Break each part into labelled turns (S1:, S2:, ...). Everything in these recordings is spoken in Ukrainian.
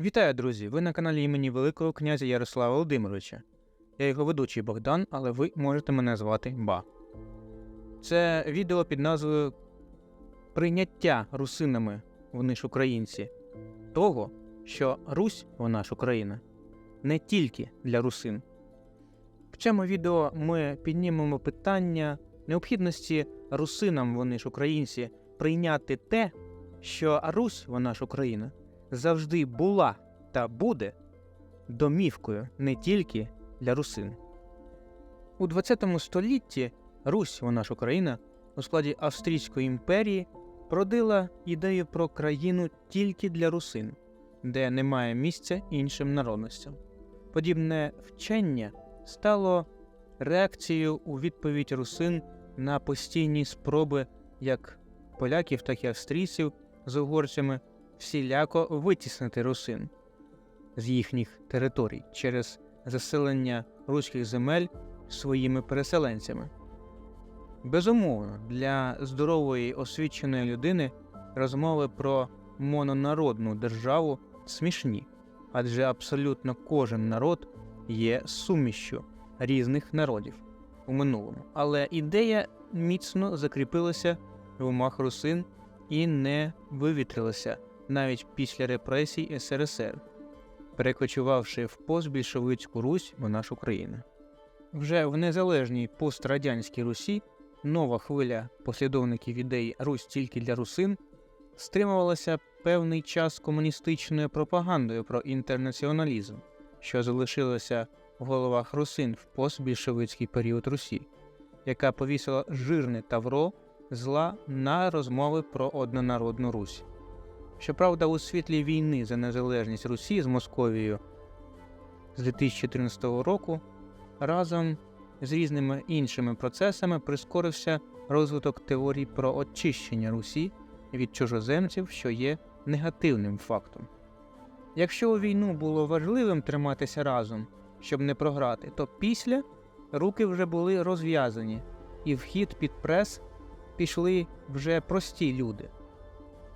S1: Вітаю, друзі! Ви на каналі імені Великого князя Ярослава Володимировича. Я його ведучий Богдан, але ви можете мене звати Ба. Це відео під назвою Прийняття русинами, вони ж українці, того, що Русь, вона ж Україна, не тільки для русин. В цьому відео ми піднімемо питання необхідності русинам, вони ж українці, прийняти те, що Русь, вона ж Україна, завжди була та буде домівкою не тільки для русин. У ХХ столітті Русь, вона ж Україна, у складі Австрійської імперії продила ідею про країну тільки для русин, де немає місця іншим народностям. Подібне вчення стало реакцією у відповідь русин на постійні спроби як поляків, так і австрійців з угорцями всіляко витіснити русин з їхніх територій через заселення руських земель своїми переселенцями. Безумовно, для здорової освіченої людини розмови про мононародну державу смішні, адже абсолютно кожен народ є сумішчю різних народів у минулому. Але ідея міцно закріпилася в умах русин і не вивітрилася навіть після репресій СРСР, перекочувавши в постбільшовицьку Русь, вона ж Україна. Вже в незалежній пострадянській Русі нова хвиля послідовників ідеї Русь тільки для русин стримувалася певний час комуністичною пропагандою про інтернаціоналізм, що залишилося в головах русин в постбільшовицький період Русі, яка повісила жирне тавро зла на розмови про однонародну Русь. Щоправда, у світлі війни за незалежність Русі з Московією з 2014 року разом з різними іншими процесами прискорився розвиток теорій про очищення Русі від чужоземців, що є негативним фактом. Якщо у війну було важливим триматися разом, щоб не програти, то після руки вже були розв'язані, і в хід під прес пішли вже прості люди,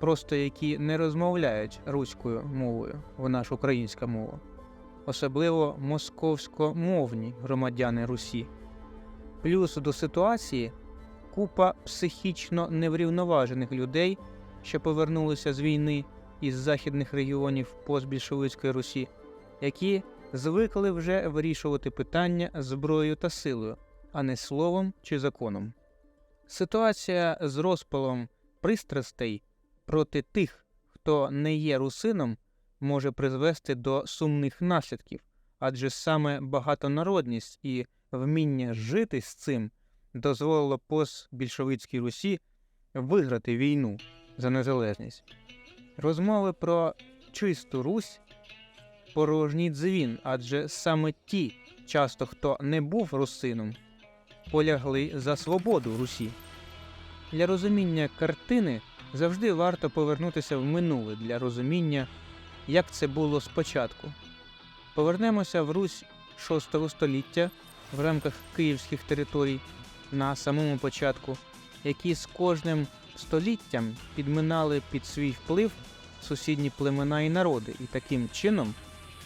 S1: просто які не розмовляють руською мовою, вона ж українська мова, особливо московськомовні громадяни Русі. Плюс до ситуації купа психічно неврівноважених людей, що повернулися з війни із західних регіонів постбільшовицької Русі, які звикли вже вирішувати питання зброєю та силою, а не словом чи законом. Ситуація з розпалом пристрастей проти тих, хто не є русином, може призвести до сумних наслідків, адже саме багатонародність і вміння жити з цим дозволило постбільшовицькій Русі виграти війну за незалежність. Розмови про чисту Русь порожній дзвін, адже саме ті, часто хто не був русином, полягли за свободу Русі. Для розуміння картини завжди варто повернутися в минуле для розуміння, як це було спочатку. Повернемося в Русь VI століття в рамках київських територій на самому початку, які з кожним століттям підминали під свій вплив сусідні племена і народи, і таким чином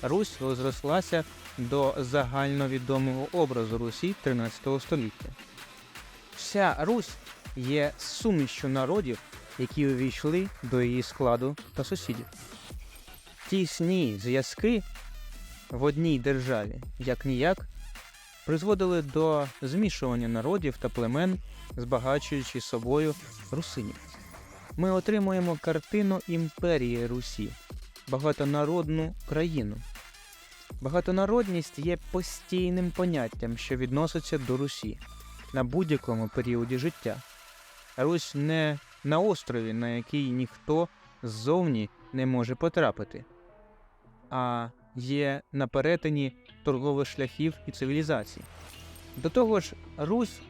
S1: Русь розрослася до загальновідомого образу Русі 13 століття. Вся Русь є сумішчю народів, які увійшли до її складу та сусідів. Тісні зв'язки в одній державі, як ніяк, призводили до змішування народів та племен, збагачуючи собою русинів. Ми отримуємо картину імперії Русі, багатонародну країну. Багатонародність є постійним поняттям, що відноситься до Русі на будь-якому періоді життя. Русь не на острові, на який ніхто ззовні не може потрапити, а є на перетині торгових шляхів і цивілізацій. До того ж, Русь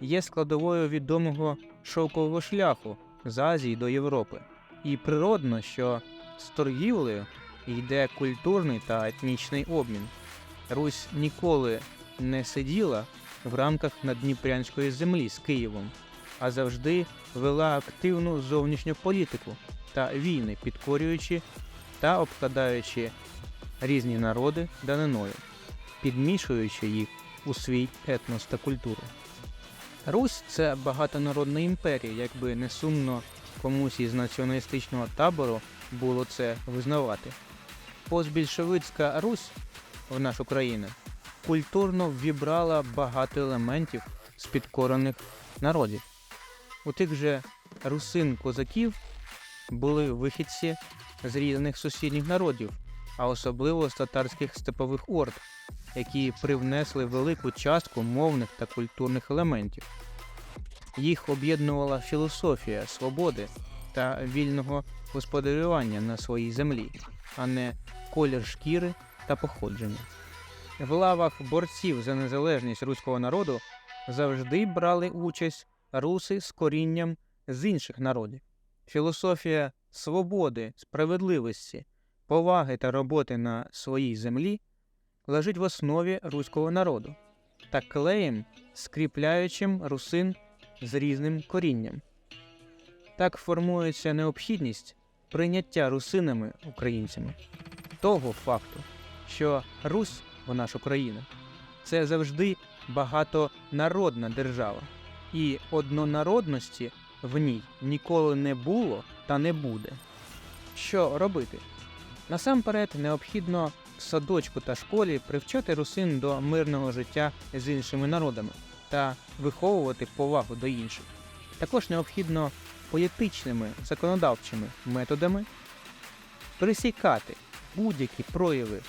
S1: є складовою відомого шовкового шляху з Азії до Європи, і природно, що з торгівлею йде культурний та етнічний обмін. Русь ніколи не сиділа в рамках надніпрянської землі з Києвом, а завжди вела активну зовнішню політику та війни, підкорюючи та обкладаючи різні народи даниною, підмішуючи їх у свій етнос та культуру. Русь це багатонародна імперія, якби не сумно комусь із націоналістичного табору було це визнавати. Постбільшовицька Русь в нашу країну культурно ввібрала багато елементів з підкорених народів. У тих же русин козаків були вихідці з різних сусідніх народів, а особливо з татарських степових орд, які привнесли велику частку мовних та культурних елементів. Їх об'єднувала філософія свободи та вільного господарювання на своїй землі, а не колір шкіри та походження. В лавах борців за незалежність руського народу завжди брали участь руси з корінням з інших народів. Філософія свободи, справедливості, поваги та роботи на своїй землі лежить в основі руського народу та клеєм, скріпляючим русин з різним корінням. Так формується необхідність прийняття русинами українцями того факту, що Русь, вона ж Україна, це завжди багатонародна держава, і однонародності в ній ніколи не було та не буде. Що робити? Насамперед необхідно садочку та школі привчати русин до мирного життя з іншими народами та виховувати повагу до інших. Також необхідно політичними законодавчими методами присікати будь-які прояви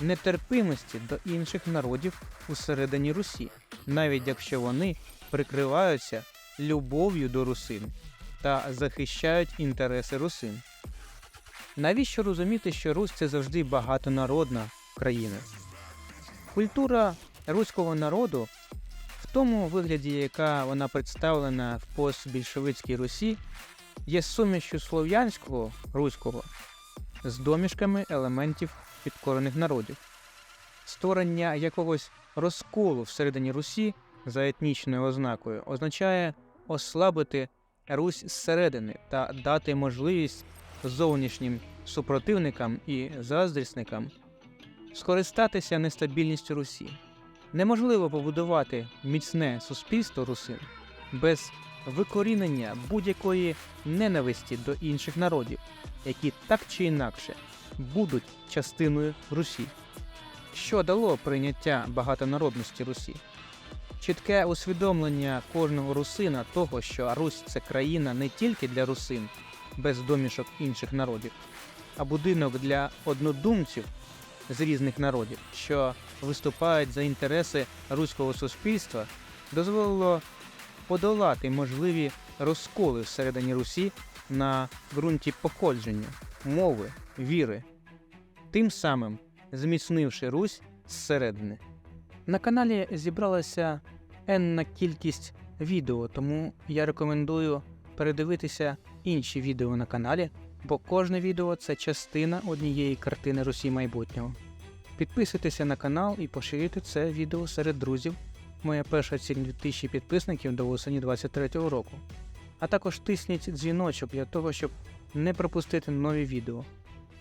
S1: нетерпимості до інших народів усередині Русі, навіть якщо вони прикриваються любов'ю до русин та захищають інтереси русин. Навіщо розуміти, що Русь це завжди багатонародна країна? Культура руського народу в тому вигляді, яка вона представлена в постбільшовицькій Русі, є сумішю слов'янського руського з домішками елементів підкорених народів. Створення якогось розколу всередині Русі за етнічною ознакою означає ослабити Русь зсередини та дати можливість зовнішнім супротивникам і заздрісникам скористатися нестабільністю Русі. Неможливо побудувати міцне суспільство русин без викорінення будь-якої ненависті до інших народів, які так чи інакше будуть частиною Русі. Що дало прийняття багатонародності Русі? Чітке усвідомлення кожного русина того, що Русь це країна не тільки для русин, без домішок інших народів, а будинок для однодумців з різних народів, що виступають за інтереси руського суспільства, дозволило подолати можливі розколи всередині Русі на ґрунті походження, мови, віри, тим самим зміцнивши Русь зсередини. На каналі зібралася енна кількість відео, тому я рекомендую передивитися інші відео на каналі, бо кожне відео це частина однієї картини Русі майбутнього. Підписуйтеся на канал і поширюйте це відео серед друзів. Моя перша ціль 2000 підписників до осені 23-го року. А також тисніть дзвіночок для того, щоб не пропустити нові відео.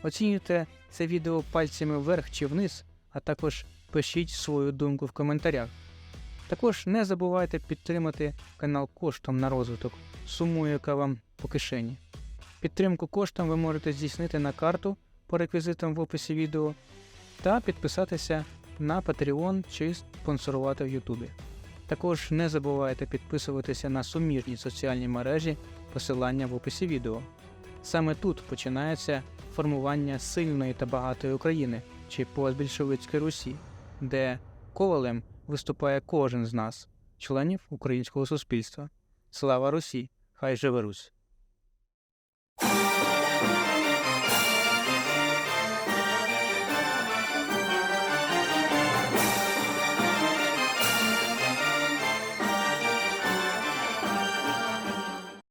S1: Оцінюйте це відео пальцями вверх чи вниз, а також пишіть свою думку в коментарях. Також не забувайте підтримати канал коштом на розвиток, суму, яка вам по кишені. Підтримку коштом ви можете здійснити на карту по реквізитам в описі відео та підписатися на Patreon чи спонсорувати в Ютубі. Також не забувайте підписуватися на суміжні соціальні мережі, посилання в описі відео. Саме тут починається формування сильної та багатої України чи постбільшовицької Русі, де ковалем виступає кожен з нас, членів українського суспільства. Слава Русі! Хай живе Русь!